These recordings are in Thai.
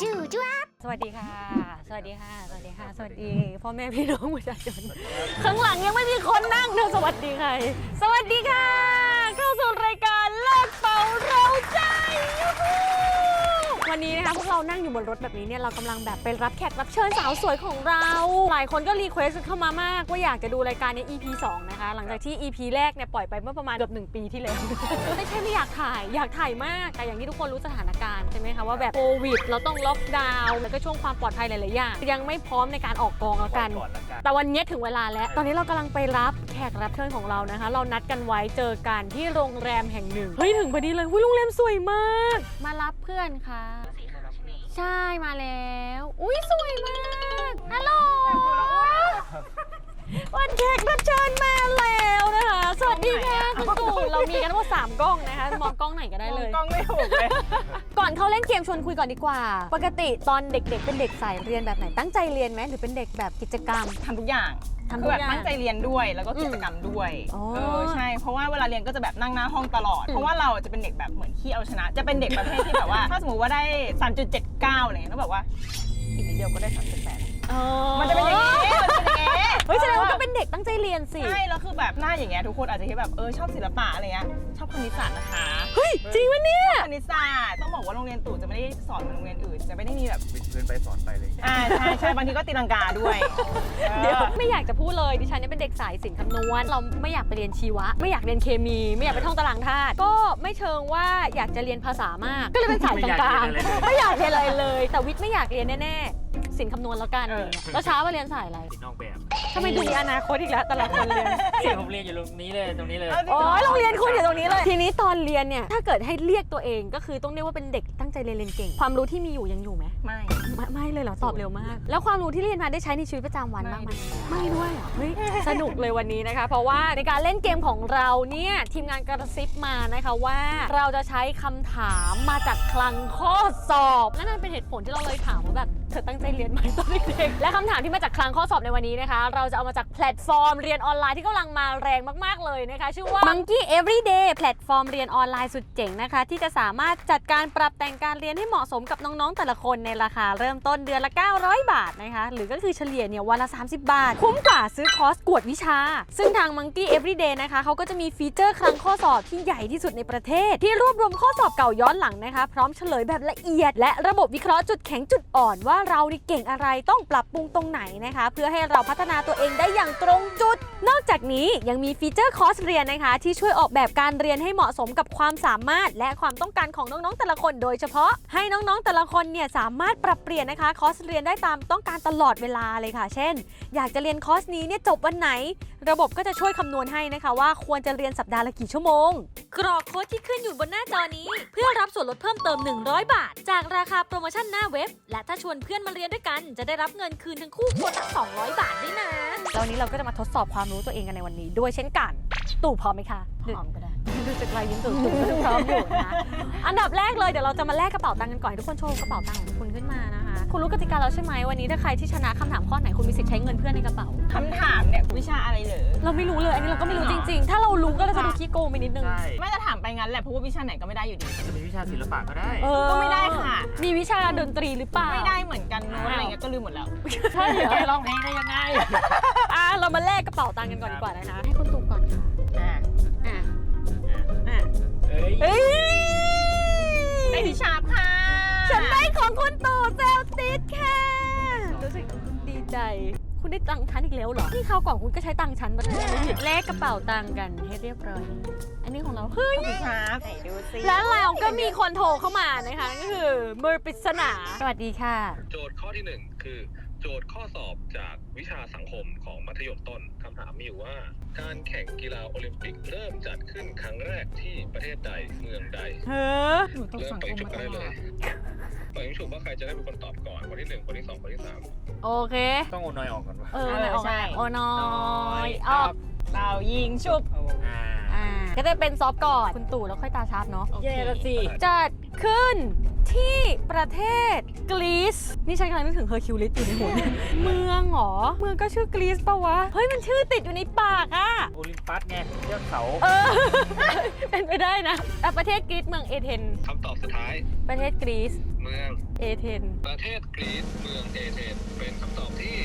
จู่จ้วบสวัสดีค่ะ สวัสดีค่ะ สวัสดีค่ะ สวัสดีพ่อแม่พี่น้องประชาชนข้างหลังยังไม่มีคนนั่งเธอสวัสดีใคร สวัสดีค่ะ เข้าสู่รายการเลิกเป่าเราใจยูฮู วันนี้นะคะพวกเรานั่งอยู่บนรถแบบนี้เนี่ยเรากำลังแบบไปรับแขกรับเชิญสาวสวยของเรา หลายคนก็รีเควสเข้ามามากว่าอยากจะดูรายการเนี้ EP 2 นะคะ หลังจากที่ EP แรกเนี่ยปล่อยไปเมื่อประมาณเกือบหนึ่งปีที่แล้ว ไม่ใช่ไม่อยากถ่ายอยากถ่ายมาก แต่อย่างที่ทุกคนรู้สถานการณ์ใช่ไหมคะว่าแบบโควิด เราต้องล็อกดาวน์แล้วก็ช่วงความปลอดภัยหลายๆอย่างยังไม่พร้อมในการออกกองแล้วกัน ก่อนละกัน แต่วันนี้ถึงเวลาแล้ว ตอนนี้เรากำลังไปรับแขกรับเชิญของเรานะคะ เรานัดกันไว้เจอกันที่โรงแรมแห่งหนึ่ง เฮ้ย ถึงพอดีเลยอุ้ยโรงแรมสวยมาก มารับเพื่อนค่ะ ใช่มาแล้ว อุ้ยสวยมากฮัลโหลวันแขกรับเชิญมาแล้วนะคะ สวัสดีค่ะคุณตู่ เรามีกันทั้งหมดสามกล้องนะคะ มองกล้องไหนก็ได้เลย กล้องไม่ถูกเลย ก่อนเขาเล่นเกมชวนคุยก่อนดีกว่า ปกติตอนเด็กๆ เป็นเด็กสายเรียนแบบไหน ตั้งใจเรียนไหมหรือเป็นเด็กแบบกิจกรรม ทำทุกอย่างทำทุคืกอแบบอย่างตั้งใจเรียนด้วยแล้วก็กิจกรรมด้วยอ๋อเออใช่ เพราะว่าเวลาเรียนก็จะแบบนั่งหน้าห้องตลอดเพราะว่าเราจะเป็นเด็กแบบเหมือนขี้เอาชนะ จะเป็นเด็กประเภทที่แบบว่า ถ้าสมมติว่าได้ 3.79อะไรเงี้ยก็แบบว่าอีกนิดเดียวก็ได้ 3.8 มันจะเป็นอย่างนี้มันจะเป็นอย่างนี้ เฮ้ยแสดงว่าก็เป็นเด็กตั้งใจเรียนสิ ใช่แล้วคือแบบหน้าอย่างเงี้ยทุกคนอาจจะคิดแบบเออชอบศิลปะอะไรเงี้ยชอบคณิตศาสตร์นะคะเฮ้ยจริงวะเนี่ยคณิตศาสตร์ต้องบอกว่าโรงเรียนตู่จะไม่ได้สอนเหมือนโรงเรียนอื่นจะไม่ได้มีแบบวิดพื้นไปสอนไปเลยอ่าใช่ใช่บางทีก็ตีลังกาด้วยเดี๋ยวออไม่อยากจะพูดเลยดิฉันเนี่ยเป็นเด็กสายศิลป์คำนวณเราไม่อยากไปเรียนชีวะ ไม่อยากเรียนเคมี ไม่อยากไปท่องตารางธาตุก็ไม่เชิงว่าอยากจะเรียนภาษามาก ก็เลยเป็นสายกลางๆไม่อยากเรียนอะไรเลย แต่วิทย์ไม่อยากเรียนแน่ๆศิลป์คำนวณแล้วกันเออแล้วเช้ามาเรียนสายอะไรติดนอกแบบทำไมดูมีอนาคตอีกแล้วแต่ละคนเรียนนี่ผมเรียนอยู่ตรงนี้เลยตรงนี้เลยเอาจริงโอ้เหรยโรงเรียนคุณอยู่ตรงนี้เลย ทีนี้ตอนเรียนเนี่ยถ้าเกิดให้เรียกตัวเองก็คือต้องเรียกว่าเป็นเด็กตั้งใจเรียนเรียนเก่ง ความรู้ที่มีอยู่ยังอยู่ไหมไม่ไม่ไม่เลยเหรอตอบเร็วมาก แล้วความรู้ที่เรียนมาได้ใช้ในชีวิตประจำวันบ้างไหมไม่ไม่ด้วยเหรอเฮ้ยสนุกเลยวันนี้นะคะ เพราะว่าในการเล่นเกมของเราเนี่ยทีมงานกระซิบมานะคะว่า เราจะใช้คำถามมาจากคลังข้อสอบและนั่นเป็นเหตุผลที่เราเลยถามว่าแบบเธอตั้งใจเรียนไหมตอนเด็กๆและคำถามที่มาจากคลังข้อสอบในวันนี้นะคะ เราจะเอามาจากแพลตฟอร์มเรียนออนไลน์ที่กำลังมาแรงมากๆเลยนะคะ ชื่อว่า Monkey Everyday แพลตฟอร์มเรียนออนไลน์สุดเจ๋งนะคะ ที่จะสามารถจัดการปรับแต่งการเรียนให้เหมาะสมกับน้องๆ แต่ละคนในราคาเริ่มต้นเดือนละ 900 บาทนะคะ หรือก็คือเฉลี่ยเนี่ยวันละ 30 บาท คุ้มกว่าซื้อคอร์สกวดวิชา ซึ่งทาง Monkey Everyday นะคะเขาก็จะมีฟีเจอร์คลังข้อสอบที่ใหญ่ที่สุดในประเทศ ที่รวบรวมข้อสอบเก่าย้อนหลังนะคะ พร้อมเฉลยแบบละเอียด และระบบวิเคราะห์จุดแข็งจุดอ่อนว่าเรานี่เก่งอะไรต้องปรับปรุงตรงไหนนะคะ เพื่อให้เราพัฒนาตัวเองได้อย่างตรงจุด นอกจากนี้ยังมีฟีเจอร์คอร์สเรียนนะคะ ที่ช่วยออกแบบการเรียนให้เหมาะสมกับความสามารถ และความต้องการของน้องๆแต่ละคน โดยเฉพาะให้น้องๆแต่ละคนเนี่ยสามารถปรับเปลี่ยนนะคะคอร์สเรียนได้ตามต้องการตลอดเวลาเลยค่ะ เช่น อยากจะเรียนคอร์สนี้เนี่ยจบวันไหน ระบบก็จะช่วยคำนวณให้นะคะ ว่าควรจะเรียนสัปดาห์ละกี่ชั่วโมง กรอกโค้ดที่ขึ้นอยู่บนหน้าจอนี้ เพื่อรับส่วนลดเพิ่มเติม 100 บาท จากราคาโปรโมชั่นหน้าเว็บ และถ้าชวนเพื่อนมาเรียนด้วยกันจะได้รับเงินคืนทั้งคู่คนละ200 บาทด้วยนะ แล้ววันนี้เราก็จะมาทดสอบความรู้ตัวเองกันในวันนี้ด้วยเช่นกัน ตู่พร้อมไหมคะหอมก็ได้ ดูจากรายยิ้มตู่ตู่ก็ดูพร้อมอยู่นะอันดับแรกเลยเดี๋ยวเราจะมาแลกกระเป๋าตังค์กันก่อนให้ทุกคนโชว์กระเป๋าตังค์ของคุณขึ้นมานะคะ คุณรู้กติกาแล้วใช่ไหมวันนี้ถ้าใครที่ชนะคำถามข้อไหนคุณมีสิทธิ์ใช้เงินเพื่อนในกระเป๋า คำถามเนี่ยวิชาอะไรเหรอ เราไม่รู้เลยอันนี้เราก็ไม่รู้จริงๆ ถ้าเรารู้ก็เราจะดูขี้โกงไปนิดนึง ใช่ไม่จะถามไปงั้นแหละเพราะว่าวิชาไหนก็ไม่ได้อยู่ดี จะเป็นวิชาศิลปะก็ได้ เออก็ไม่ได้ค่ะ มีวิชาดนตรีหรือเปล่าไม่ได้เหมือนกันโน้ตอะไรเงี้ยก็ลืมหมดแล้ว ใช่เหรอแกร้องเพลงได้ยังไง อะเรามาแลกกระเป๋าตังค์กันก่อนดีกว่านะคะให้คุณตู่ก่อน เอ้ยเอ้ยได้วิชาค่ะฉันได้ของคุณตู่เซลติสค่ะรู้สึกดีใจ คุณได้ตังค์ฉันอีกแล้วเหรอนี่คราวก่อนคุณก็ใช้ตังค์ฉันมาเลยแลกกระเป๋าตังค์กันให้เรียบร้อย อันนี้ของเราเฮ้ยขอบคุณครับไหนดูสิแล้วเราก็มีคนโทรเข้ามานะคะ ก็คือมือปริศนา สวัสดีค่ะ โจทย์ข้อที่1คือ โจทย์ข้อสอบจากวิชาสังคมของมัธยมต้นคำถามมีอยู่ว่า การแข่งกีฬาโอลิมปิกเริ่มจัดขึ้นครั้งแรกที่ประเทศใดเมืองใดเฮ้อหนูต้องเริ่มสังไปคมฉุกมากันตได้ลเลอยดไปฉุกว่าใครจะได้เป็นคนตอบก่อนคนที่1คนที่2คนที่3โอเค ต้องโอนอยออกก่อนวะเออไหนออกมาโอนอยออกเรายิงชุบ อ่าอ่าก็จะเป็นซอฟต์ก่อน คุณตู่แล้วค่อยตาชาร์ปเนาะ โอเคแย่ละสิจัดขึ้น ที่ประเทศกรีซนี่ฉันกำลังนึกถึงเฮอร์คิวลิสอยู่ในหัวเนี่ยเมืองเหรอ เมืองก็ชื่อกรีซปะวะ เฮ้ย มันชื่อติดอยู่ในปากอะโอลิมปัสไงเทือกเขาเออ เป็นไปได้นะอะประเทศกรีซเมืองเอเธนคำตอบสุดท้าย ประเทศกรีซเมือง เอเธนประเทศกรีซเมืองเอเธนส์เป็นคำตอบที่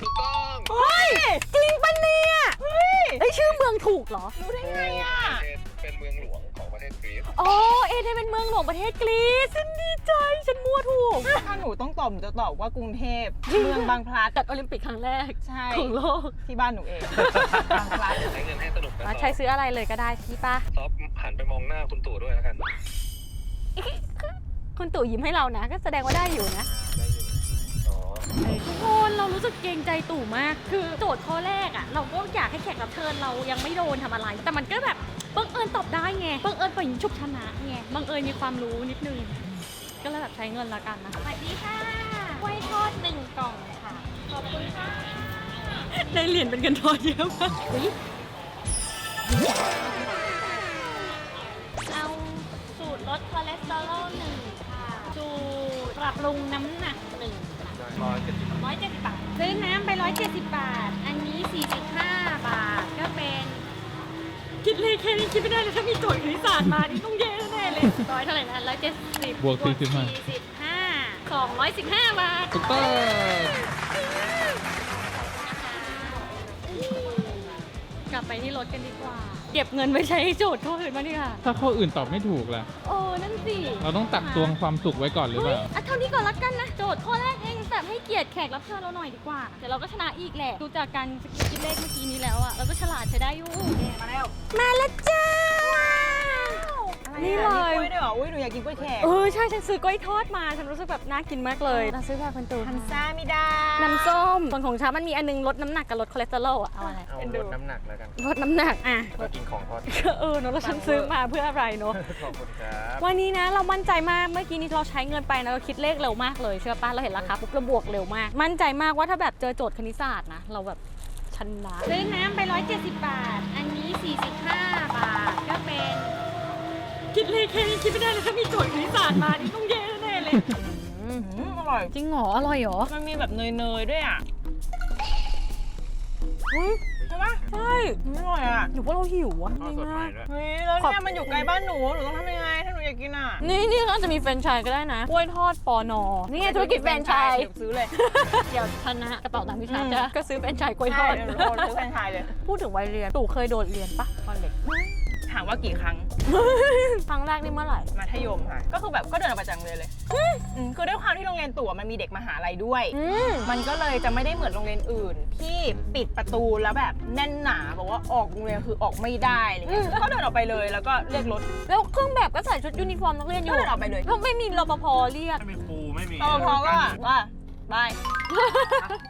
ถูกต้อง เฮ้ยจริงปะเนี่ยเฮ้ยไอยชื่อเมืองถูกเหรอ รู้ได้ไงอะเอเธนส์เป็นเมืองหลวงของประเท ศกรีซอ๋อเอเธนเป็นเมืองหลวงประเทศกรีซฉันดีใจฉันมั่วถูกถ้าหนูต้องตอบหนูจะตอบว่ากรุงเทพเมืองบางพลัดจัดโอลิมปิกครั้งแรกใช่ของโลกที่บ้านหนูเองบางพลัดใช้เงินให้สนุกนะอะใช้ซื้ออะไรเลยก็ได้พี่ป้าซอฟหันไปมองหน้าคุณตู่ด้วยแล้วกันคุณตู่ยิ้มให้เรานะ ก็แสดงว่าได้อยู่นะได้อยู่อ๋อ ทุกคนเรารู้สึกเกรงใจตู่มาก คือโจทย์ข้อแรกอะ่ะเราก็อยากให้แขกรับเชิญเรายังไม่โดนทำอะไร แต่มันก็แบบบังเอิญตอบได้ไงบังเอิญปล่อยยิงฉุบชนะไงบังเอิญมีความรู้นิดนึง ก็เลยแบบใช้เงินละกันนะสวัสดีค่ะกล้วยทอดหนึ่งกล่องค่ะ ขอบคุณค่ะได้เหรียญเป็นเงินทอนเยอะมากอุ๊ยเอาสูตรลดคอเลสเตอรอลหนึ่งค่ะ สูตรปรับปรุงน้ำหนักหนึ่งค่ะ ร้อยเจ็ดสิบร้อยเจ็ดสิบบาท ซื้อน้ำไปร้อยเจ็ดสิบบาท อันนี้สี่สิบห้าบาทก็เป็น คิดเลขแค่นี้คิดไม่ได้เลยถ้ามีโจทย์คณิตศาสตร์มานี่ต้องแย่แน่เลยร้อยเท่าไหร่นะร้อยเจ็ดสิบบวก45สี่สิบห้าสองร้อยสิบห้าบาท ถูกต้องกลับไปที่รถกันดีกว่า เก็บเงินไว้ใช้โจทย์ข้ออื่นมางดีกว่าถ้าข้ออื่นตอบไม่ถูกล่ะ โอ้นั่นสิเราต้องตักตวงความสุขไว้ก่อนหรือเฮ้เปยล่า อะเท่านี้ก่อนละกันนะ โจทย์ข้อแรกเอง แบบให้เกียรติแขกรับเชิญเราหน่อยดีกว่า เดี๋ยวเราก็ชนะอีกแหละ ดูจากการสกิลคิดเลขเมื่อกี้นี้แล้วอะเราก็ฉลาดใช้ได้อยู่ มาแล้ว มาแล้วจ้า นี่เลยมีกล้วยด้วยเหรอ อุ้ยหนูอยากกินกล้วยแขกเออใช่ฉันซื้อกล้วยทอดมา ฉันรู้สึกแบบน่ากินมากเลยเราซื้อแบบเป็นตัวพันซ่ามิดาน้ำส้มส่วนของฉันมันมีอันนึงลดน้ำหนักกับลดคอเลสเตอรอลอะเอาอะไรเอาเอ็นดูลดน้ำหนักแล้วกันลดน้ำหนักอะก็กินของทอด เออเนอะแล้วฉันซื้อมาเพื่ออะไรเนอะ ขอบคุณครับ วันนี้นะเรามั่นใจมากเมื่อกี้นี้เราใช้เงินไปนะเราคิดเลขเร็วมากเลยเชื่อป่ะเราเห็นราคาปุ๊บเราบวกเร็วมาก มั่นใจมากว่าถ้าแบบเจอโจทย์คณิตศาสตร์นะ เราแบบชนะซื้อน้ำไป 170 บาท อันนี้ เลขแค่นี้คิดไม่ได้เลยถ้ามีโจทย์คณิตศาสตร์มานี่ต้องแย่แน่เลยอืมอร่อย จริงเหรออร่อยเหรอมันมีแบบเนยๆด้วยอะเฮ้ยใช่ปะใช่อืมอร่อยอะหนูว่าเราหิวอะข้าวสดใหม่ด้วย เฮ้ยแล้วขอบเนี่ยมันอยู่ใกล้บ้านหนู หนูต้องทำยังไง ถ้าหนูอยากกินอะนี่นี่อาจจะมีแฟรนไชส์ก็ได้นะกล้วยทอดปอนอนี่ไงธุรกิจแฟรนไชส์เดี๋ยวซื้อเลย เดี๋ยวชนะกระเป๋าตังค์พิชาอืมจะก็ซื้อแฟรนไชส์กล้วยทใช่อด เดี๋ยวหนูโอนซื้อแฟรนไชส์เลย พูดถึงวัยเรียนตู่เคยโดดเรียนปะตอนเด็ก ถามว่ากี่ครั้ง ครั้งแรกนี่เมื่อไหร่มัธยมค่ะ ก็คือแบบก็เดินออกมาจากโรงเรียนเลยอืมคือด้วยความที่โรงเรียนตั๋วมันมีเด็กมหาลัยด้วย อืมมันก็เลยจะไม่ได้เหมือนโรงเรียนอื่น ที่ปิดประตูแล้วแบบแน่นหนาบอกว่าออกโรงเรียนคือออกไม่ได้อะไรเงี้ยก็เดินออกไปเลยแล้วก็เรียกรถแล้วเครื่องแบบก็ใส่ชุดยูนิฟอร์มนักเรียนอก็ยู่เดินออกไปเลยแล้วไม่มีรปภเรียก ไม่มีครูไม่มีรปภก็ว่าบาย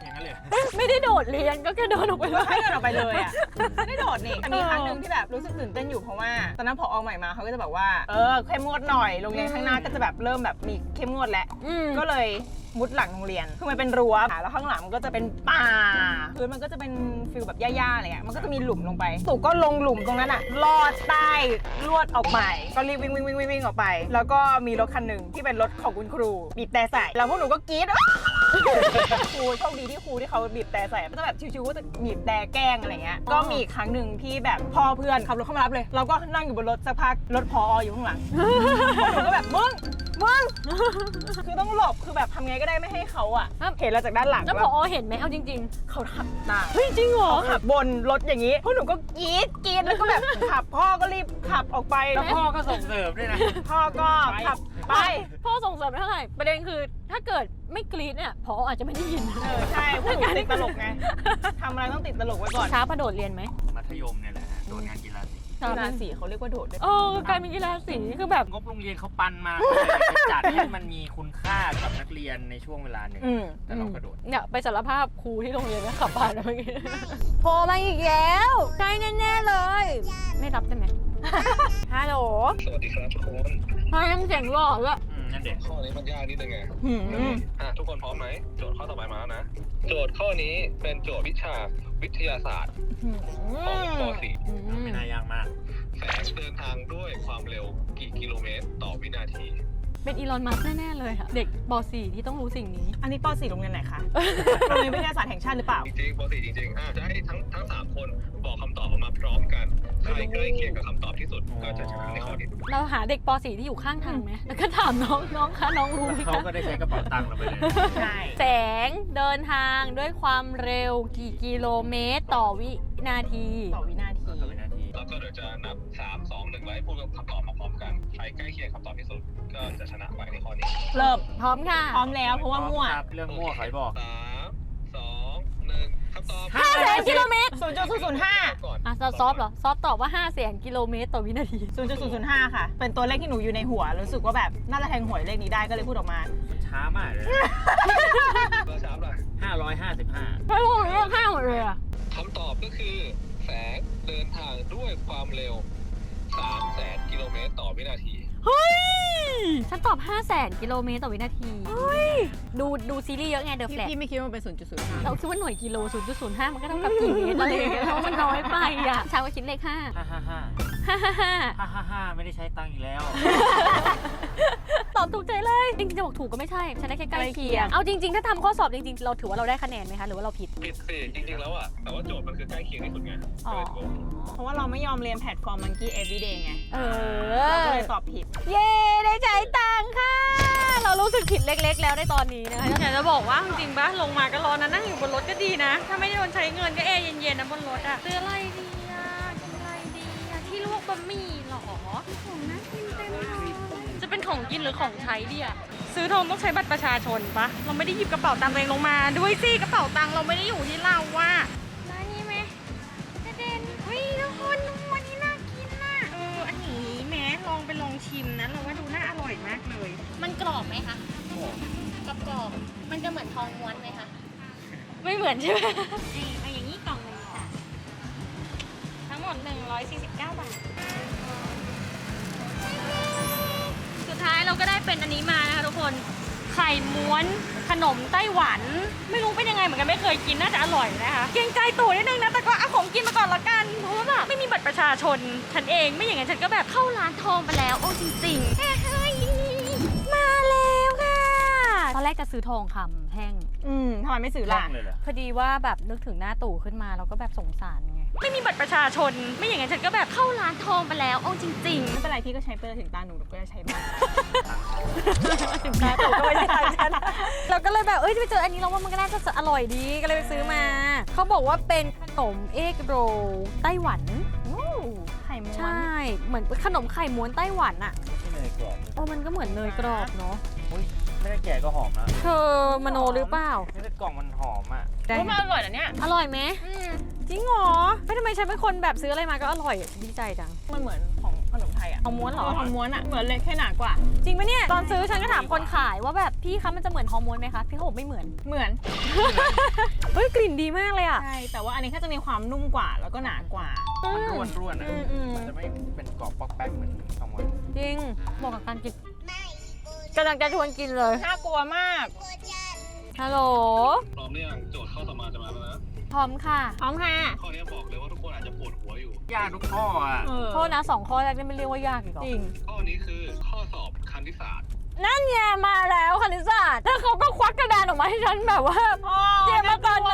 อย่างนั้นเลยไม่ได้โดดเรียนก็แค่เดินออกไปเลให้ยเดินออกไปเลยอะไม่ได้โดดนี่แต่มีครั้งหนึ่งที่แบบรู้สึกตื่นเต้นอยู่เพราะว่าตอนนั้นพอออกใหม่มาเขาก็จะแบบว่าเออเข้มงวดหน่อยโรงเรียนข้างหน้าก็จะแบบเริ่มแบบมีเข้มงวดแล้ว อืมก็เลยมุดหลังโรงเรียน คือมันเป็นรั้วแล้วข้างหลังมันก็จะเป็นป่าพื้นมันก็จะเป็นฟิลแบบหญ้าๆอะไรเงี้ย มันก็จะมีหลุมลงไปตู่ก็ลงหลุมตรงนั้นอะลอดใต้ลวดออกไปก็รีบวิ่งวิ่งวิ่งวิ่งวิ่งออกไป แล้วก็มีรถคันหนึ่งที่เป็นรถของคุณครูบีบแต่ใส่ แล้วพวกหนูก็กรี๊ด ครูโชคดีที่ครูที่เขาบีบแต่ใส่ก็จะแบบชิวๆก็จะบีบแต่แกล้งอะไรเงี้ย ก็มีอีกครั้งหนึ่งที่แบบพ่อเพื่อนขับรถเข้ามารับเลย เราก็นั่งอยู่บนรถสักพักรถพออยู่ข้างหลังหนูก็แบบมึงมึงคือต้องหลบคือแบบทำไงก็ได้ไม่ให้เขาอะเห็นเราจากด้านหลังแล้วพว่าอเห็นไหมเอาจริงเขาขับตามๆเฮ้ยจริงเหรอเขาขับบนรถอย่างนี้พวกหนูก็กรี๊ดกรี๊ดแล้วก็แบบขับพ่อก็รีบขับออกไปแล้วแล้วพ่อก็ส่งเสริมด้วยนะพ่อก็ขับ ไป พ่อส่งเสริมไม่เท่าไหร่ประเด็นคือถ้าเกิดไม่กรี๊ดเนี่ยพออาจจะไม่ได้ยิน เออใช่พวกหนูติดตลกไงทำอะไรต้องติดตลกไว้ก่อนช้าประโดดเรียนไหมมัธยมเนี่ยแหละฮะโดนงานกีฬาสีกีฬาสีเขาเรียกว่าโดดด้วยเออการมีกีฬาสีคือแบบงบโรงเรียนเขาปันมาจะจัดให้มันมีคุณค่ากับนักเรียนในช่วงเวลาหนึ่งอืมแต่เรากระโดดเนี่ยไปสารภาพครูที่โรงเรียนนะขับผ่านมาเมื่อกี้โทรมาอีกแล้วใช่แน่ๆเลย ไม่รับได้ไหม ฮัลโหลสวัสดีครับทุกคนทำไมยังเสียงหล่อด้วยอืมนั่นเด็กข้อนี้มันยากนิดนึงไงหืม อะทุกคนพร้อมไหม โจทย์ข้อต่อไปมาแล้วนะ โจทย์ข้อนี้เป็นโจทย์วิชาวิทยาศาสตร์หืมของปอืมไม่น่ายากมาก .4 แสงเดินทางด้วยความเร็วกี่กิโลเมตรต่อวินาที เป็นอีลอนมัสก์แน่ ๆ เลยอะเด็กป .4 ที่ต้องรู้สิ่งนี้ อันนี้ป .4 โรงเรียนไหนคะโรงเรียนวิทยาศาสตร์แห่งชาติหรือเปล่า จริงๆป .4 จริงๆอะจะให้ทั้งทั้งสามคนบอกคำตอบออกมาพร้อมกัน ใครใกล้เคียงกับคำตอบที่สุดก็จะชนะในข้อนี้เราหาเด็กป .4 ที่อยู่ข้างทางไหมแล้วก็ถามน้องน้องคะน้องรู้ไหมเขาคะก็ได้ใช้กระเป๋าตังค์เราไปเลยใช่แสงเดินทางด้วยความเร็วกี่กิโลเมตรต่อวินาที ต่อวินาทีต่อวินาทีแล้วก็เดี๋ยวจะนับ 3 2 1ไว้พูดคำตอบมาพร้อมกัน ใครใกล้เคียงคำตอบที่สุดก็จะชนะไปในข้อนี้เริ่มพร้อมค่ะ พร้อมแล้วเพราะว่ามั่ว ครับเรื่องมั่วใครบอก สามสองหนึ่ง คำตอบห้าแสนกิโลเมตร0.005ก่อนอะซอฟต์เหรอซอฟต์ตอบว่า5 0 0แสนกิโลเมตรต่อวินาที0.005ค่ะ เป็นตัวเลขที่หนูอยู่ในหัว รู้สึกว่าแบบน่าจะแทงหวยเลขนี้ได้ก็เลยพูดออกมา มันช้ามากเลยเบอร์สามล่ะห้าร้อยห้าสิบห้าไม่รู้เรื่องข้างหมดเลยอะคำตอบก็คือ แสงเดินทางด้วยความเร็ว3แสนกิโลเมตรต่อวินาที เฮ้ย ฉันตอบ 5 0 0แสนกิโลเมตรต่อวินาทีเฮ้ยดูดูซีรีส์เยอะไงเดอะแฟลพี่ไม่คิดว่ามันเป็น 0.05 เราคิดว่าหน่วยกิโล 0.05 มันก็เท่ากับกี่เมตรอะไรอย่างเงี้ยเพราะมันน้อยไปอะชาวก็คิดเลข5ห้าห้าห้าฮ่าฮ่าฮ่าห้าห้าห้าไม่ได้ใช้ตังค์อีกแล้ว ตอบถูกใจเลย จริงๆจะบอกถูกก็ไม่ใช่ ฉันได้แค่ใกล้ใกล้เคีเคียยงงเอาจริงๆ ถ้าทำข้อสอบจริงๆ เราถือว่าเราได้คะแนนไหมคะ หรือว่าเราผิด ผิดสิจริงๆแล้วอะ แต่ว่าโจทย์มันคือใกล้เคียงที่สุดไงอ๋อก็เลยถูกเพราะว่าเราไม่ยอมเรียนแพลตฟอร์ม Monkey Everyday ไงเอเราอก็เลยตอบผิด เย้ได้ใช้ตังค่ะ เรารู้สึกผิดเล็กๆ แล้วในตอนนี้นะคะ อยากจะบอกว่าจริงๆปะลงมาก็ร้อนนะนั่งอยู่บนรถก็ดีนะ ถ้าไม่ได้โดนใช้เงินก็แอร์เย็นๆนะบนรถอะซื้ออะไรดีอะกินอะไรดีอะที่ลวกบะหมี่เหรอของน่ากินเต็มเลย จะเป็นของกินหรือของใช้ดีอะซื้อทองต้องใช้บัตรประชาชนปะเราไม่ได้หยิบกระเป๋าตังค์ตัวเองลงมาด้วยสิกระเป๋าตังค์เราไม่ได้อยู่ที่เราว่าร้านนี้ไหมกระเด็นเฮ้ยทุกคนดูวันนี้น่ากินน่ะเอออันนี้แม้ลองไปลองชิมนะเราว่าดูน่าอร่อยมากเลย มันกรอบไหมคะกรอบกรอบๆมันจะเหมือนทองม้วนไหมคะไม่เหมือนใช่ไหมเอาอย่างนี้กล่องหนึงค่ะทั้งหมด149บาท ท้ายเราก็ได้เป็นอันนี้มานะคะทุกคนไข่ม้วนขนมไต้หวัน ไม่รู้เป็นยังไงเหมือนกันไม่เคยกินน่าจะอร่อยนะคะเกรงใจตู่นิดนึงนะแต่ก็เอาของกินมาก่อนละกันเพราะว่าแบบไม่มีบัตรประชาชนฉันเองไม่อย่างนั้นฉันก็แบบเข้าร้านทองไปแล้ว โอ้จริงๆ แรกจะซื้อทองคำแท่ง อืมทำไมไม่ซื้อแรล่ะงเลยเหรอพอดีว่าแบบนึกถึงหน้าตู่ขึ้นมาเราก็แบบสงสารไง ไม่มีบัตรประชาชน ไม่อย่างนั้นฉันก็แบบเข้าร้านทองไปแล้วโอ้จริงๆไม่เป็นไรพี่ก็ใช้เปอร์ถึงตาหนูหนูก็จะใช้บ้าง ถึงหน้าตู่ก็ไม่ได้ตังค์ฉันเราก็เลยแบบเอ้ยไปเจออันนี้เราว่ามันก็น่าจะอร่อยดีก็เลยไปซื้อมา เขาบอกว่าเป็นขนมเอกโรลไต้หวันไข่ม้วน ใช่ เหมือนขนมไข่ม้วนไต้หวันอะที่เนยกรอบ โอ้มันก็เหมือนเนยกรอบเนาะอุ้ย ไม่ได้แก่ก็หอมนะเธอมโนหรือเปล่านี่แต่กล่องมันหอมอะรู้มันอร่อยนะเนี่ยอร่อยไหมจริงเหรอไม่ทำไมฉันเป็นคนแบบซื้ออะไรมาก็อร่อยอะดีใจจังมันเหมือนของขนมไทยอะของม้วนเหรอของม้วนอะเหมือนเลยแค่หนากว่า จริงปะเนี่ยตอนซื้อฉันก็ถามคนขายว่าแบบพี่คะมันจะเหมือนฮอร์โมนไหมคะพี่เขาบอกไม่เหมือนเหมือนเฮ้ยกลิ่นดีมากเลยอะใช่แต่ว่าอันนี้ก็จะมีความนุ่มกว่าแล้วก็หนากว่า มันร่วนร่วนๆอะอืมอืม มันจะไม่เป็นกรอบป๊อกแป๊กเหมือนขโมยจริงเหมาะกับการกิน กำลังจะชวนกินเลย น่ากลัวมาก ฮัลโหล พร้อมหรือยังโจทย์ข้อต่อมาจะมาแล้วนะ พร้อมค่ะ พร้อมค่ะ ข้อนี้บอกเลยว่าทุกคนอาจจะปวดหัวอยู่ ยากทุกข้ออะเออโทษนะสองข้อแรกนี่ไม่เรียกว่ายากอีกเหรอจริง ข้อนี้คือข้อสอบคณิตศาสตร์นั่นไงมาแล้วคณิตศาสตร์แล้วเขาก็ควักกระดานออกมาให้ฉันแบบว่า เตรียมมาตอนไหน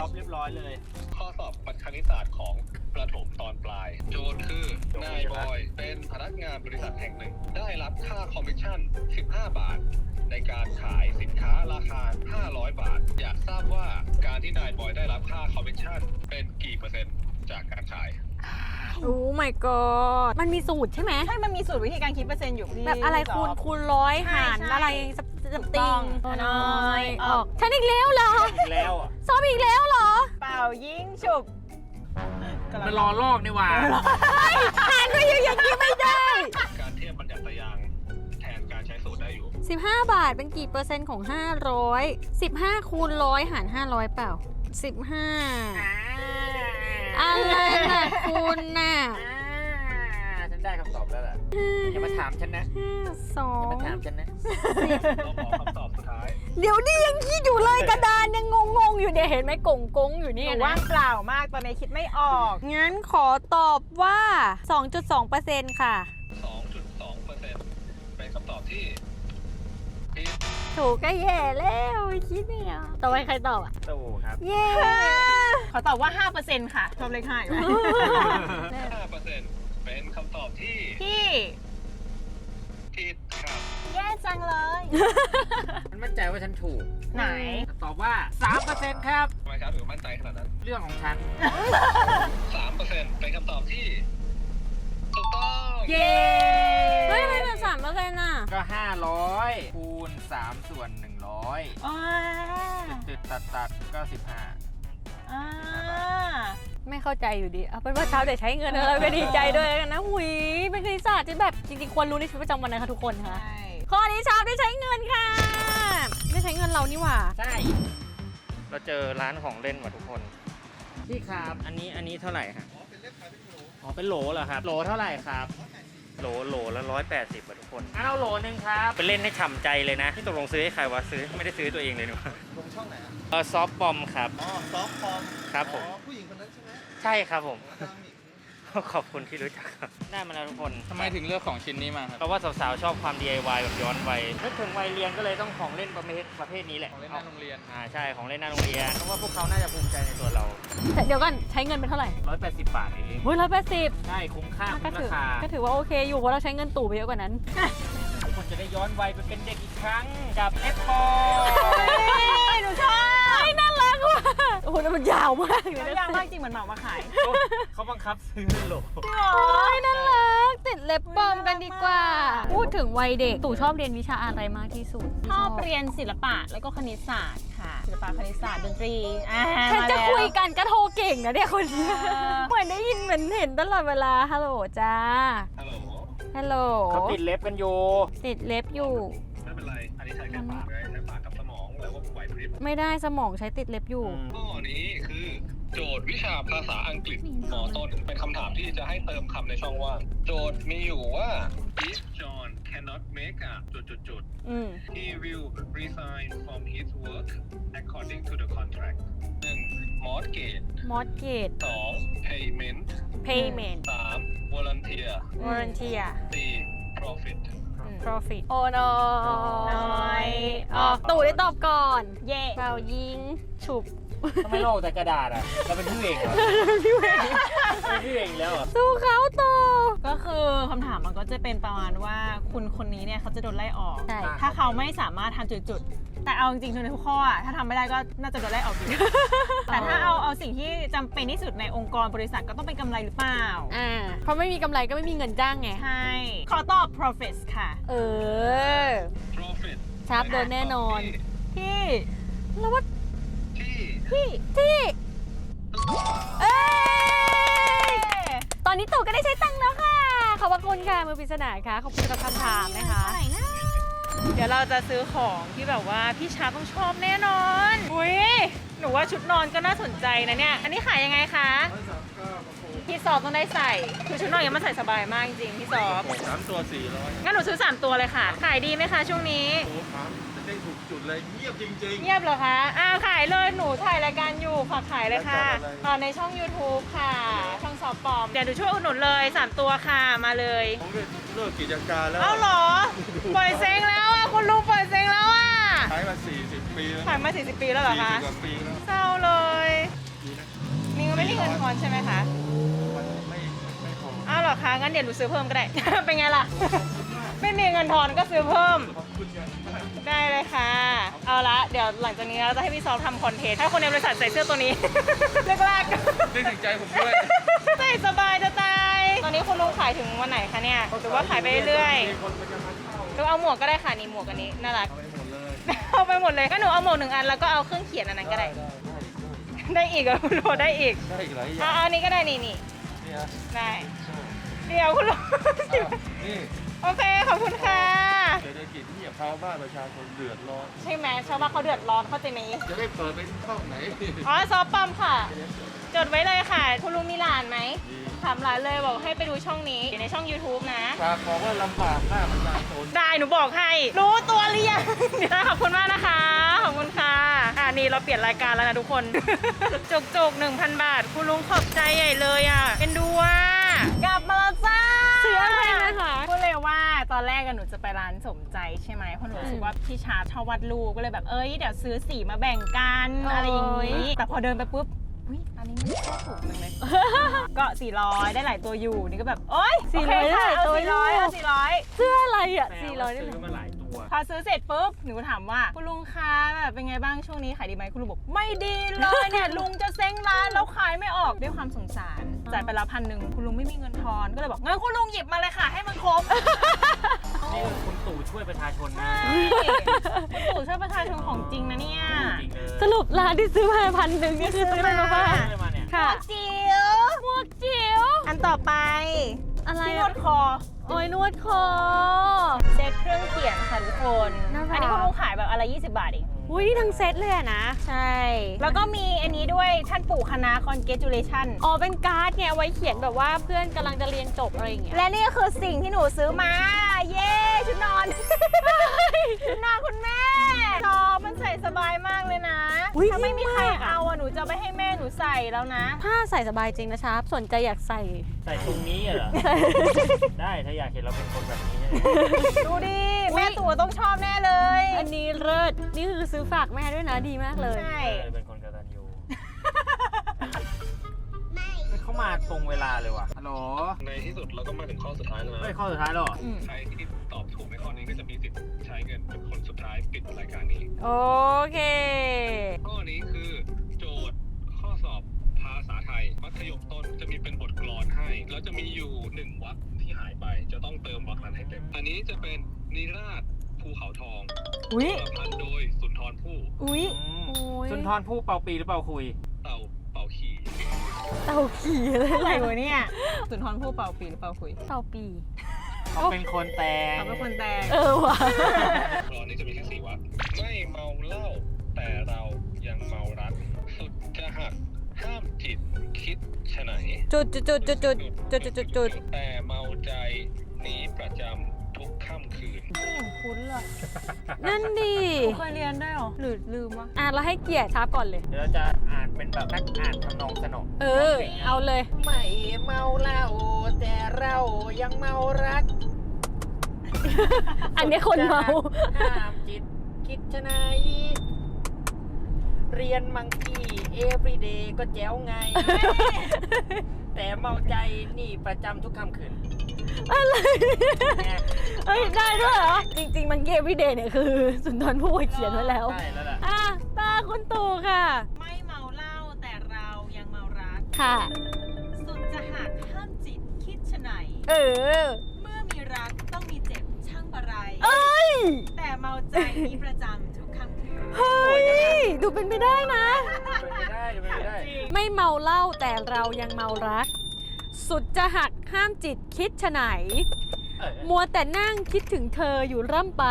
ซอฟเรียบร้อยเลย ข้อสอบคณิตศาสตร์ของ ประถมตอนปลาย โจทย์คือนายบอยเป็นพนักงานบริษัทแห่งหนึ่ง ได้รับค่าคอมมิชชั่น 15 บาท ในการขายสินค้าราคา 500 บาท อยากทราบว่าการที่นายบอยได้รับค่าคอมมิชชั่น เป็นกี่เปอร์เซ็นต์จากการขาย โอ้ my god มันมีสูตรใช่ไหม ใช่มันมีสูตรวิธีการคิดเปอร์เซ็นต์อยู่พี่ แบบอะไรคูณซฟคูณร้อยใช่หารใช่อะไรสับสับถูกติต้องงน้อยออออก ก ฉันอีกแล้วเหรออีกแล้วอะ ซ้อมอีกแล้วเหรอ เปล่ายิงฉุบกำลัง มันรอลอกนี่หว่า อ่านไม่อยู่อย่างนี้ไม่ได้ การเทียบบัญญัติตารางแทนการใช้สูตรได้อยู่ 15 บาทเป็นกี่เปอร์เซ็นต์ของ 500 15 คูณร้อยหาร 500 เปล่า 15 อะไรน่ะคูณน่ะฉัน ได้คำตอบแล้วล่ะอย่ามาถามฉันนะสออย่างมาถามฉันนะเราขอคำตอบสุดท้ายเดี๋ยวดิยังคิดอยู่เลยกระดานยังงงๆอยู่เนี่ยเห็นไหมกงกงๆอยู่หเนี่ยนูนะว่างเปล่ามากตอนนี้คิดไม่ออก งั้นขอตอบว่า 2.2%ค่ะ 2.2เปอร์เซ็นต์เป็นคำตอบที่ผิดถูกก็แย่แล้วคิดไม่ออกต่อไปใครตอบอะ ตู้ครับ เย้ขอตอบว่า 5%ค่ะชอบเลขห้าอยู่ไหม 5เปอร์เซ็นต์ เป็นคำตอบที่พี่ผิดครับ แย่จังเลยมันมั่นใจว่าฉันถูก ไหน ตอบว่า 3%ครับ ทำไมครับถึงมั่นใจขนาดนั้นเรื่องของฉัน3เปอร์เซ็นต์เป็นคำตอบที่ถูกต้องเย้เฮ้ยทำไมเป็นสามเปอร์เซ็นต์อะก็ 500 คูณ 3 ส่วน 100อ่าจุดตัดตัดๆก็ 15 อ่า ไม่เข้าใจอยู่ดีเอาเป็นว่าเช้าเด็กใช้เงินเราก็ดีใจด้วยแล้วกันนะหุยเป็นคณิตศาสตร์ที่แบบจริงๆควรรู้ในชีวิตประจำวันนะคะทุกคนค่ะใช่ข้อนี้ชาวได้ใช้เงินค่ะ ได้ใช้เงินเรานี่หว่า ใช่ เราเจอร้านของเล่นว่ะทุกคน พี่ครับ อันนี้อันนี้เท่าไหร่ฮะอ๋อเป็นโหลเหรอครับโหลเท่าไหร่ครับโหลโหลละร้อยแปดสิบทุกคนอะเอาโหลหนึ่งครับไปเล่นให้ฉ่ำใจเลยนะที่ตกลงซื้อให้ใครวะซื้อไม่ได้ซื้อตัวเองเลยหนูลงช่องไหนอะเออซอฟบอมครับอ๋อซอฟต์ฟอร์มครับผมอ๋อผู้หญิงคนนั้น ใช่ไหมใช่ครับผมดังนี่ขอบคุณที่รู้จักครับได้มาแล้วทุกคนทำไมถึงเลือกของชิ้นนี้มาครับ เพราะว่าสาวๆชอบความ DIY แบบย้อนวัยนึกถึงวัยเรียนก็เลยต้องของเล่นประเภทประเภทนี้แหละของเล่นหน้าโรงเรียน อ่าใช่ของเล่นหน้าโรงเรียนเพราะว่าพวกเขาน่าจะภูมิใจในตัวเราเดี๋ยวก่อนใช้เงินเป็นเท่าไหร่180บาทเองเฮ้ยร้อยแปดสิบใช่คุ้มค่าก็คุ้มถืราอคาก็ถือว่าโอเคอยู่เพราะเราใช้เงินตู่ไปเยอะกว่านั้นทุกคนจะได้ย้อนวัยไปเป็นเด็กอีกครั้งกับเอฟพอหนูชอบน่ารักว่ะโอ้โหแล้วมันยาวมากเลยแล้วนะยางมากจริงเหมือนเหมามาขายเขาบังคับซื้อโหลโอ้ยน่ารักติดเล็บปลอมกันดีกว่า พูดถึงวัยเด็กตู่ชอบเรียนวิชาอะไรมากที่สุดชอบเรียนศิลปะแล้วก็คณิตศาสตร์ค่ะศิลปะคณิตศาสตร์ดนตรีอ่าฉันจะมาแล้วคุยกันก็โทรเก่งนะเนี่ยคนเนี้ยเออเหมือนได้ยินเหมือนเห็นตลอดเวลาฮัลโหลจ้าฮัลโหลฮัลโหลเขาติดเล็บกันอยู่ติดเล็บอยู่ไม่เป็นไรอันนี้ใช้แค่ปากไงใช้ปากกับ สมองแล้วก็ไหวพริบไม่ได้สมองใช้ติดเล็บอยู่ ข้อนี้คือโจทย์วิชาภาษาอังกฤษมอต้นเป็นคำถามที่จะให้เติมคำในช่องว่าง โจทย์มีอยู่ว่า if John cannot make a จุดจุดจุด อืม he will resign from his work according to the contract 1. mortgage มอดเกต 2. payment payment 3. volunteer volunteer 4. profit profit โอ้น้อน้อยอ๋อตู่ได้ตอบก่อน เย่เป่ายิงฉุบ ทำไมโลกแต่กระดาษอะเราเป็นพี่เองเหรอเป็นพี่เองอีกแล้วเหรอสู้เขาตู่ก็คือคำถามมันก็จะเป็นประมาณว่าคุณคนนี้เนี่ยเขาจะโดนไล่ออก ใช่ ถ้าเขาไม่สามารถทำจุดๆ แต่เอาจริงๆในทุกข้ออะถ้าทำไม่ได้ก็น่าจะโดนไล่ออกอยู่ แต่ถ้าเอาเอาสิ่งที่จำเป็นที่สุดในองค์กรบริษัทก็ต้องเป็นกำไรหรือเปล่า อ่าเพราะไม่มีกำไรก็ไม่มีเงินจ้างไง ใช่ ขอตอบ profits ค่ะ เออ profit ชาร์ปโดนแน่นอน ที่ แล้วว่า ที่ที่ ที่ เอ้ย ตอนนี้ตู่ก็ได้ใช้ตังค์แล้วค่ะ ขอบพระคุณค่ะ มือปริศนาค่ะ ขอบคุณสำหรับคำถามนะคะ เดี๋ยวเราจะซื้อของที่แบบว่าพี่ชาต้องชอบแน่นอน อุ้ย หนูว่าชุดนอนก็น่าสนใจนะเนี่ย อันนี้ขายยังไงคะ พี่ซอฟต้องได้ใส่ คือชุดนอนยังมันใส่สบายมากจริงๆพี่ซอฟสามตัวสี่ร้อยงั้นหนูซื้อ 3 ตัวเลยค่ะ ขายดีไหมคะช่วงนี้ โอ้ครับจะได้ถูกจุดเลยเงียบจริง เงียบเหรอคะ อ้าวขายเลยหนูถ่ายรายการอยู่ฝากขายเลยค่ะรายการอะไร อ่าในช่อง YouTube ค่ะ ช่องซอฟปอม เดี๋ยวหนูช่วยอุดหนุนเลย 3 ตัวค่ะ มาเลย ๆ ผมเลิกกิจการแล้ว เอ้าเหรอ ปล่อยเซ็งแล้วอะ คุณลุงปล่อยเซ็งแล้วอะ ขายมา 40 ปีแล้วขายมา 40 ปีแล้วเหรอคะ 40กว่าปีแล้วเศร้าเลย ดีนะนี่ก็ไม่ได้เงินทอนใช่ไหมคะ มันไม่ไม่พออ้าวเหรอคะ งั้นเดี๋ยวหนูซื้อเพิ่มก็ได้ เป็นไงล่ะ ไม่มีเงินทอนก็ซื้อเพิ่ม ขอบคุณกันมากได้เลยค่ะเอา ละเดี๋ยวหลังจากนี้เราจะให้พี่ซอฟทำคอนเทนต์ให้คนในบริษัทใส่เสื้อตัวนี้เลิกลากได้ถึงใจผมด้วยใส่สบายจะตายตอนนี้คุณลุงขายถึงวันไหนคะเนี่ยหรือว่าขายไปเรื่อยมีคนมันจะมาเช่าๆหรือเอาหมวกก็ได้ค่ะนี่หมวกอันนี้น่ารัก เอาไปหมดเลยเอาไปหมดเลยก็หนูเอาหมวกหนึ่งอันแล้วก็เอาเครื่องเขียนอันนั้นก็ได้ ได้ได้อีกเหรอคุณลุงได้อีกได้อีกหลายอเอาย่างเอาอันนี้ก็ได้นี่นี่นี่ฮะได้ เดี๋ยวคุณลุง อ้าวนี่ โอเค ขอบคุณค่ะ เศรษฐกิจที่ชาวบ้านประชาชนเดือดร้อน ใช่ไหมชาวบ้านเขาเดือดร้อนเข้าใจไหมจะได้เปิดเป็นช่องไหน อ๋อซอฟต์ปั๊มค่ะ จดไว้เลยค่ะ คุณลุงมีหลานไหมถามหลานเลยบอกให้ไปดูช่องนี้อยู่ในช่อง YouTube นะฝากบอกว่าลำบากหน้าประชาชน ได้หนูบอกให้ รู้ตัวหรือยังได้ขอบคุณมากนะคะ ขอบคุณค่ะอ่านี่เราเปลี่ยนรายการแล้วนะทุกคน จุกจุกหนึ่งพันบาท คุณลุงขอบใจใหญ่เลยอะเป็นดูว่ากลับมาแล้วจ้า เสื้ออะไรนะคะ พูดเลยว่าต อนแรกอะหนูจะไปร้านสมใจใช่ไหมเพราะหนูรู้สึกว่าพี่ชาร์ปชอบวาดรูปก็เลยแบบเอ้ยเดี๋ยวซื้อสีมาแบ่งกันโอ้ย อะไรอย่างนี้ แต่พอเดินไปปุ๊บอุ้ยอันนี้ไม่ชอบถูกจังเลย ก็400 ได้หลายตัวอยู่นี่ก็แบบโอ๊ย400โเคค่ะได้หลายตัวอยู่เอา400เอา400 เสื้ออะไรอะแปลสี่ว่าร้อยได้ซื้เลยอมาหลายตัว พอซื้อเสร็จปุ๊บหนูถามว่าคุณลุงคะแบบเป็นไงบ้างช่วงนี้ขายดีไหมคุณลุงบอกไม่ดีเลยเนี่ยลุงจะเซ้งร้านแล้วขายไม่ออกด้วยความสงสารจ่ายไปแล้วพันหนึ่งคุณลุงไม่มีเงินทอนก็เลยบอกงั้นคุณลุงหยิบมาเลยค่ะ ให้มันครบ นี่คุณตู่ช่วยประชาชนนะใช่คุณตู่ช่วยประชาชนของจริงนะเนี่ย จริงเลยสรุปร้านที่ซื้อมาพันหนึ่งนี่คือซื้อมาว่าซื้อมาเนี่ย ค่ะ จิ๋วหมวกจิ๋วอันต่อไป อะไรที่นอะวดคอ โอ้ยนวดคอ เซ็ตเครื่องเขียนค่ะทุกคน น่ารัก อันนี้คุณลุงขายแบบอะไร20 บาทเอง อุ้ยนี่ทั้งเซตเลยอะนะ ใช่ แล้วก็มีอันนี้ด้วยท่านปู่คณะ congratulation อ๋อเป็นการ์ดไงไว้เขียนแบบว่าเพื่อนกำลังจะเรียนจบอะไรอย่างเงี้ยและนี่ก็คือสิ่งที่หนูซื้อมา เย้ ชุดนอน ชุดนอนคุณแม่ชอบมันใส่สบายมากเลยนะ อุ๊ยถ้าไม่มีใครจริงมากอะ เอาอะหนูจะไปให้แม่หนูใส่แล้วนะ ผ้าใส่สบายจริงนะชาร์ปสนใจอยากใส่ ใส่ตรงนี้เหรอ ได้ถ้าอยากเห็นเราเป็นคนแบบนี้เนี่ยดูดิแม่ตัวต้องชอบแน่เลย อันนี้เลิศนี่คือซื้อฝากแม่ด้วยนะดีมากเลย ใช่ เออเป็นคน ไม่เข้ามาตรงเวลาเลยว่ะฮัลโหลในที่สุดเราก็มาถึงข้อสุดท้ายแล้วนะเฮ้ยข้อสุดท้ายแล้วเหรออืมใครที่ตอบถูกในข้อนี้ก็จะมีสิทธิ์ใช้เงินเป็นคนสุดท้ายปิดรายการนี้ โอเค ข้อนี้คือโจทย์ข้อสอบภาษาไทย มัธยมต้นจะมีเป็นบทกลอนให้ แล้วจะมีอยู่หนึ่งวรรคที่หายไป จะต้องเติมวรรคนั้นให้เต็ม อันนี้จะเป็นนิราศภูเขาทองอุ้ยประพันธ์โดยสุนทรภู่ อุ้ยอืมโอ้ย สุนทรผู้เป่าปีหรือเป่าคุยเต่าเป่าขี่ เต่าขี่เลยอะไรวะเนี่ยสุนทรภู่เป่าปีหรือเป่าคุยเต่าปีเขาเป็นคนแต่งเขาเป็นคนแต่งเออว่ะกลอนนี้จะมีแค่สี่วรรคไม่เมาเหล้าแต่เรายังเมารักสุดจะหักห้ามจิตคิดฉะไหนจุดจุดจุดจุดจุดจุดจุดจุดจุดแต่เมาใจหนีประจำ ทุกค่ำคืน ไม่เห็นคุ้นเลยนั่นดี เคยเรียนได้วยเหรอ หรือลืมวะอะเราให้เกียรติชาร์ปก่อนเลย เดี๋ยวเราจะอ่านเป็นแบบนักอ่านทำนองสนองเออ เอาเลย ไม่เมาเหล้าแต่เรายังเมารักอันนี้คนเมาห้ามจิตคิดชะไหนาย เรียนมังคีเอฟ y ีเดย์ก็แจ๋วไง แต่เมาใจนี่ประจำทุกค่ำคืนอะไรเนี่ยเอ้ยได้ด้วยเหรอ จริง ๆ มันเกมวิเดย์เนี่ยคือ สุนทรภู่เขียนไว้แล้ว ใช่แล้วล่ะอะ ตาคุณตู่ค่ะ ไม่เมาเหล้าแต่เรายังเมารัก ค่ะ สุดจะหักห้ามจิตคิดฉะไหนเออ เมื่อมีรักต้องมีเจ็บช่างบะไร เอ้ย แต่เมาใจนี้ประจำทุกค่ำคืน เฮ้ย ดูเป็นไปได้นะ เป็นไปได้เป็นไปได้ ไม่เมาเหล้าแต่เรายังเมารัก สุดจะหักห้ามจิตคิดฉะไหนเออ มัวแต่นั่งคิดถึงเธออยู่ร่ำไป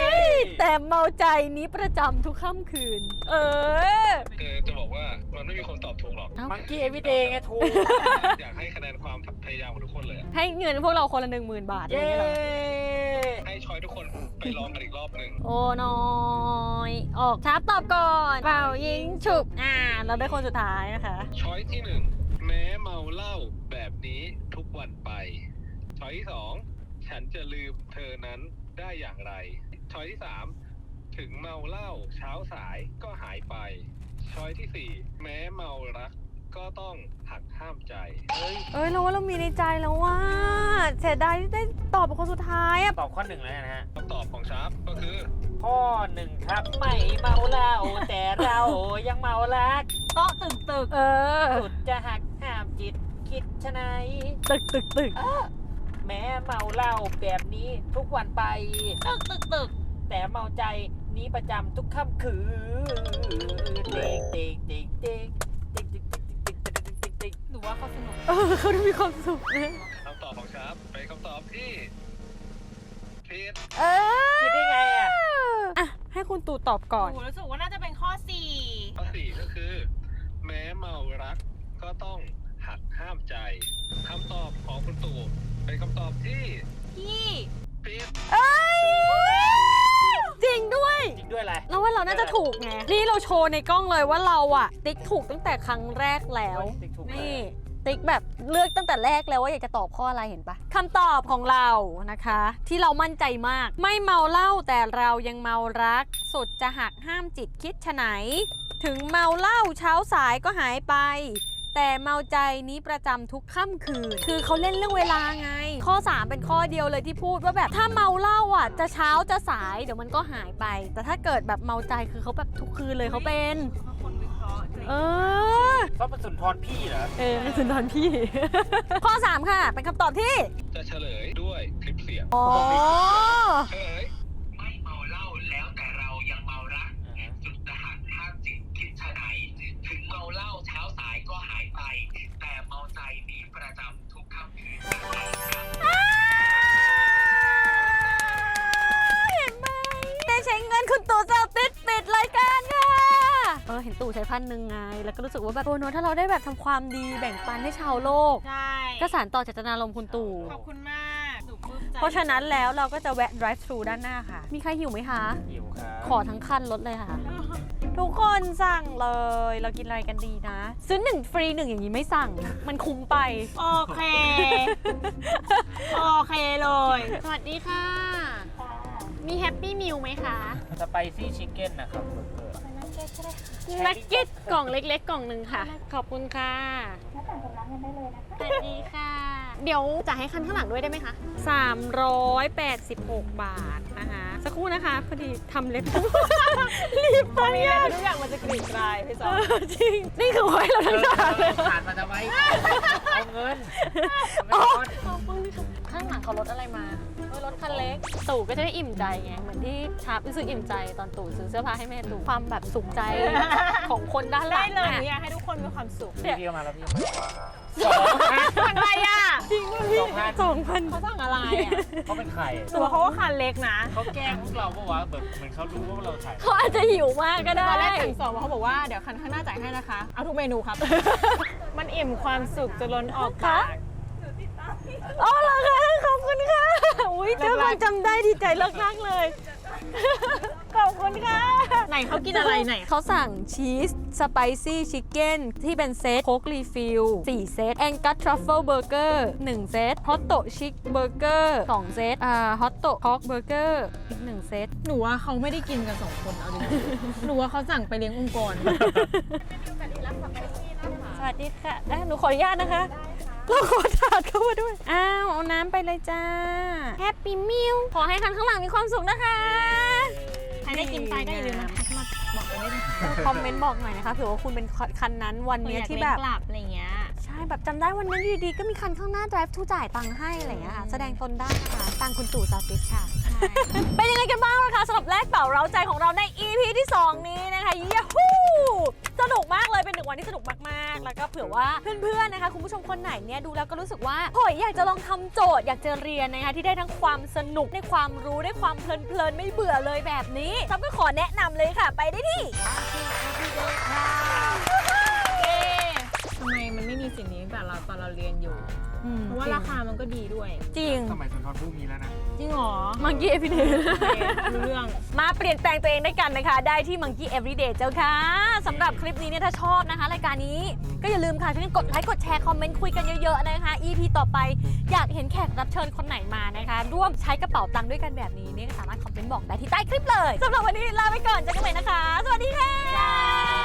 เฮ้ย แต่เมาใจนี้ประจำทุกค่ำคืน เออ คือจะบอกว่ามันไม่มีคนตอบถูกหรอกมังคีเอฟ y ีเดย์ไงถูกอยากให้คะแนนความพยายามของทุกคนเลยอะให้เงินพวกเราคนละหนึ่งหมื่นบาทอะไรอเย้ย่างเงี้ยเหรอให้ชอยทุกคนไปลองกันอีกรอบหนึ่งโอ้น้อยออกชาร์ปตอบก่อนเป่ายิงฉุบอ่า เราได้คนสุดท้ายนะคะช้อยที่หนึ่งแม้เมาเหล้าแบบนี้ทุกวันไปช้อยที่สอง ฉันจะลืมเธอนั้นได้อย่างไร ช้อยที่สามถึงเมาเหล้าเช้าสายก็หายไป ช้อยที่สี่แม้เมารักก็ต้องหักห้ามใจเฮ้ยเอ้ยเราว่าเรามีในใจแล้วว่าเสียดายที่ได้ตอบเป็นคนสุดท้ายอะตอบข้อหนึ่งแล้วนะฮะ คำตอบของชาร์ปก็คือ ข้อหนึ่งครับ ไม่เมาเหล้าแต่เรายังเมารักโต๊ะตึกตึกเออ สุดจะหักห้ามจิตคิดชะไหนายตึกตึกตึก แม้เมาเหล้าแบบนี้ทุกวันไป ตึกตึกตึกแต่เมาใจนี้ประจำทุกค่ำคืนเด็กเด็กเด็กเด็กเด็กเด็กหนูว่าเขาสนุก เออเขาดูมีความสุขนะคำตอบของชาร์ปเป็นคำตอบที่ผิดเออคิดได้ไงอะอะ ให้คุณตู่ตอบก่อน หนูรู้สึกว่าน่าจะเป็นข้อสี่ข้อสี่ก็คือ แม้เมารักก็ต้อง หักห้ามใจคำตอบของคุณตู่เป็นคำตอบที่พี่ผิดเอ้ยจริงด้วย จริงด้วยอะไรเราว่าเราน่าจะถูกไง นี่เราโชว์ในกล้องเลยว่าเราอะติ๊กถูกตั้งแต่ครั้งแรกแล้ว ติ๊กถูกนี่ ติ๊กแบบเลือกตั้งแต่แรกแล้วว่าอยากจะตอบข้ออะไรเห็นปะคำตอบของเรานะคะ ที่เรามั่นใจมาก ไม่เมาเหล้าแต่เรายังเมารัก สุดจะหักห้ามจิตคิดฉะไหน ถึงเมาเหล้าเช้าสายก็หายไป แต่เมาใจนี้ประจำทุกค่ำคืน คือเขาเล่นเรื่องเวลาไง ข้อ 3 เป็นข้อเดียวเลยที่พูดว่าแบบถ้าเมาเหล้าอะจะเช้าจะสายเดี๋ยวมันก็หายไป แต่ถ้าเกิดแบบเมาใจคือเขาแบบทุกคืนเลยเขาเป็นคนวิเคราะห์เออเขาเป็นสุนทรพี่เหรอ เออสุนทรพี่ ข้อ 3 ค่ะ เป็นคำตอบที่ จะเฉลยด้วยคลิปเสียงอ๋อ คุณตู่จะปิดปิดรายการค่ะเออเห็นตู่ใช้พันหนึ่งไง แล้วก็รู้สึกว่าแบบโอ้โนถ้าเราได้แบบทำความดีแบ่งปันให้ชาวโลก ใช่ ก็สานต่อเจตนารมณ์คุณตู่ ขอบคุณมากหนูปลื้มใจเพราะฉะนั้นแล้วเราก็จะแวะ drive thru ด้านหน้าค่ะ มีใครหิวไหมคะ หิวครับขอทั้งคันรถเลยค่ะ ทุกคนสั่งเลย เรากินอะไรกันดีนะ ซื้อหนึ่งฟรีหนึ่งอย่างนี้ไม่สั่ง มันคุ้มไป โอเค โอเคเลย สวัสดีค่ะ มีแฮปปี้มิลไหมคะสไปซี่ชิคเก้นนะครับเบอร์เกอร์นักเก็ตกล่องเล็กๆ กล่องหนึ่งค่ะ ขอบคุณค่ะสวัสดีค่ะ เดี๋ยวจะให้คันข้างหลังด้วยได้ไหมคะ 386 บาทนะคะ สักครู่นะคะพอดีทำเล็บ รีบไปมีอะไรอะทุกอย่างมันจะกรีดกรายพี่จอเออจริง นี่คือไว้เราทั้งทางเลยผ่านมาทำไมเอาเงินอ๋เอาอเงินขอบคุณค่ะข้างหลังเขารถอะไรมาเออ รถคันเล็ก ตู่ก็จะได้อิ่มใจไง เหมือนที่ชาร์ปรู้สึกอิ่มใจตอนตู่ซื้อเสื้อผ้าให้แม่ตู่ความแบบสุขใจของคนด้านหลัได้งเลยหอะนูอยากให้ทุกคนมีความสุขพี่พี่เอามาแล้วพี่เอามาสองพันมันอะไรอะจริงป่ะพี่สองพันสองพันเขาสั่งอะไรอะเขาเป็นใครตัวเขาก็คันเล็กนะเขาแกล้งพวกเราปะวะแบบเหมือนเขารู้ว่าเราถ่ายเขาอาจจะหิวมากก็ได้ตอนแรกสั่งสองเขาบอกว่าเดี๋ยวคันข้างหน้าจ่ายให้นะคะ เอาทุกเมนูครับ มันอิ่มความสุขจนล้นออกปาก อ๋อเหรอคะขอบคุณค่ะ อุ้ยเจ้าคนจำได้ดีใจเลิกนั่งเลย ขอบคุณค่ะ ไหนเขากินอะไรไหน เขาสั่งชีสสไปซี่ชิคเก้นที่เป็นเซตโคกรีฟิล4เซตแองกัสทรัฟเฟิลเบอร์เกอร์1เซตฮอตโตชิคเบอร์เกอร์2เซตอ่าฮอตโตคอกเบอร์เกอร์อีก1เซตหนูว่าเขาไม่ได้กินกันสองคนเอาจริงๆหนูว่าเขาสั่งไปเลี้ยงองค์กร สวัสดีค่ะได้หนูขออนุญาตนะคะ เราขอถาดเข้ามาด้วย อ้าว เอาน้ำไปเลยจ้า แฮปปี้มิลขอให้คันข้างหลังมีความสุขนะคะใครได้กินไปก็อย่าลืมมาทักมาบอกกันได้ด้วยคอมเมนต์บอกหน่อยนะคะเผื่อว่าคุณเป็นคันนั้นวันเนี้ยที่แบบ กลับอะไรเงี้ย ใช่แบบจำได้วันนั้นอยู่ดีๆก็มีคันข้างหน้า drive ทูจ่ายตังค์ให้อะไรอย่างเงี้ยค่ะ แสดงตนได้นะคะตังคุณตู่ซาติสค่ะ เป็นยังไงกันบ้างนะคะสำหรับแลกเป่าเร้าใจของเราใน EP ที่ 2 นี้นะคะยาฮู สนุกมากเลยเป็นหนึ่งวันที่สนุกมากๆ แล้วก็เผื่อว่าเพื่อนๆนะคะคุณผู้ชมคนไหนเนี่ยดูแล้วก็รู้สึกว่าโอยอยากจะลองทำโจทย์อยากจะเรียนนะคะที่ได้ทั้งความสนุกได้ความรู้ได้ความเพลินๆไม่เบื่อเลยแบบนี้ซับก็ขอแนะนำเลยค่ะ ไปได้ที่ทำไมมันไม่มีสิ่งนี้แบบเราตอนเราเรียนอยู่ เพราะว่าราคามันก็ดีด้วยจริง สมัยสุนทรภู่มีแล้วนะ จริงเหรอมังกี้เอพิเดรู้เรื่อง มาเปลี่ยนแปลงตัวเองด้วยกันนะคะ ได้ที่ Monkey Everyday เจ้าค่ะสำหรับคลิปนี้เนี่ยถ้าชอบนะคะ รายการนี้ก็อย่าลืมค่ะช่วยกันกดไลค์กดแชร์ คอมเมนต์คุยกันเยอะๆนะคะ EP ต่อไปอยากเห็นแขกรับเชิญคนไหนมานะคะ ร่วมใช้กระเป๋าตังค์ด้วยกันแบบนี้เนี่ยก็สามารถคอมเมนต์บอกได้ที่ใต้คลิปเลยสำหรับวันนี้ลาไปก่อนเจอกันใหม่นะคะ สวัสดีค่ะ